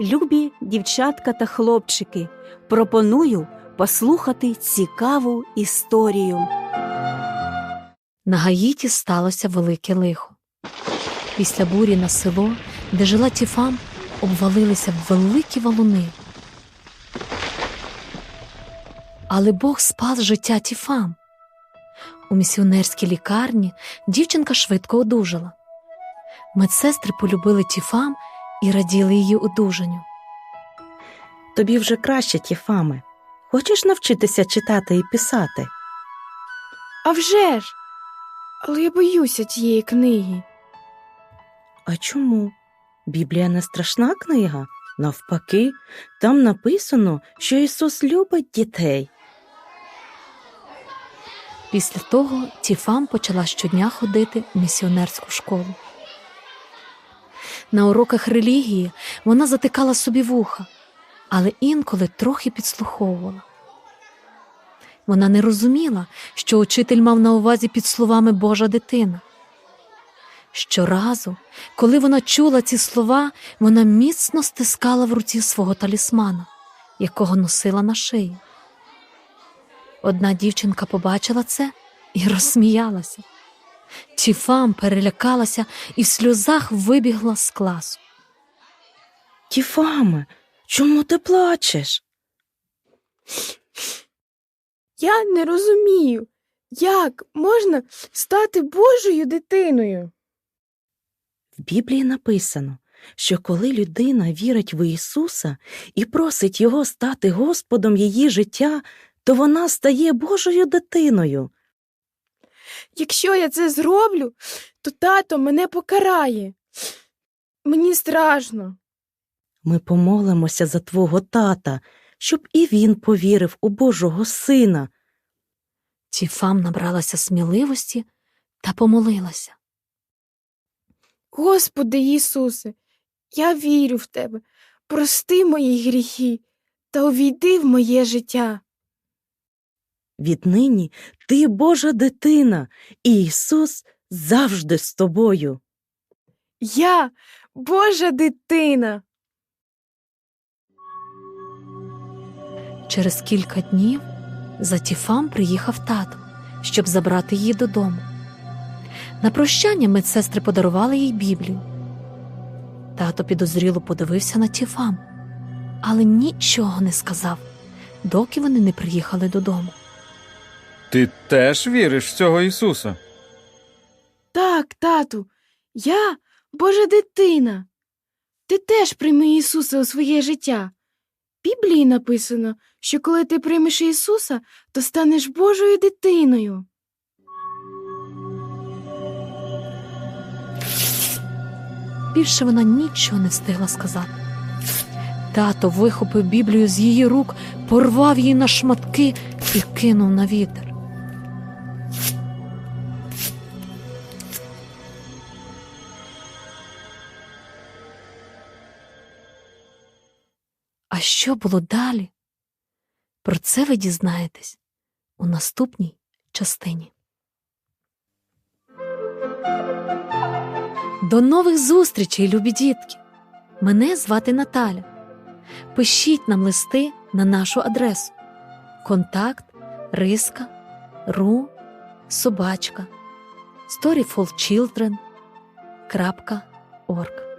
Любі дівчатка та хлопчики, пропоную послухати цікаву історію. На Гаїті сталося велике лихо. Після бурі на село, де жила Тіфам, обвалилися великі валуни. Але Бог спас життя Тіфам. У місіонерській лікарні дівчинка швидко одужала. Медсестри полюбили Тіфам і раділи її одужанню. Тобі вже краще, Тіфаме. Хочеш навчитися читати і писати? А вже ж! Але я боюся тієї книги. А чому? Біблія не страшна книга. Навпаки, там написано, що Ісус любить дітей. Після того Тіфам почала щодня ходити в місіонерську школу. На уроках релігії вона затикала собі вуха, але інколи трохи підслуховувала. Вона не розуміла, що учитель мав на увазі під словами Божа дитина. Щоразу, коли вона чула ці слова, вона міцно стискала в руці свого талісмана, якого носила на шиї. Одна дівчинка побачила це і розсміялася. Тіфам перелякалася і в сльозах вибігла з класу. Тіфаме, чому ти плачеш? Я не розумію, як можна стати Божою дитиною. В Біблії написано, що коли людина вірить в Ісуса і просить Його стати Господом її життя, то вона стає Божою дитиною. Якщо я це зроблю, то тато мене покарає. Мені страшно. Ми помолимося за твого тата, щоб і він повірив у Божого сина. Тіфам набралася сміливості та помолилася. Господи Ісусе, я вірю в Тебе. Прости мої гріхи та увійди в моє життя. Віднині ти Божа дитина, і Ісус завжди з тобою. Я Божа дитина. Через кілька днів за Тіфам приїхав тато, щоб забрати її додому. На прощання медсестри подарували їй Біблію. Тато підозріло подивився на Тіфам, але нічого не сказав, доки вони не приїхали додому. Ти теж віриш в цього Ісуса? Так, тату, я Божа дитина. Ти теж прийми Ісуса у своє життя. В Біблії написано, що коли ти приймеш Ісуса, то станеш Божою дитиною. Більше вона нічого не встигла сказати. Тато вихопив Біблію з її рук, порвав її на шматки і кинув на вітер. А що було далі? Про це ви дізнаєтесь у наступній частині. До нових зустрічей, любі дітки! Мене звати Наталя. Пишіть нам листи на нашу адресу контакт риска ру собачка storyfulchildren.org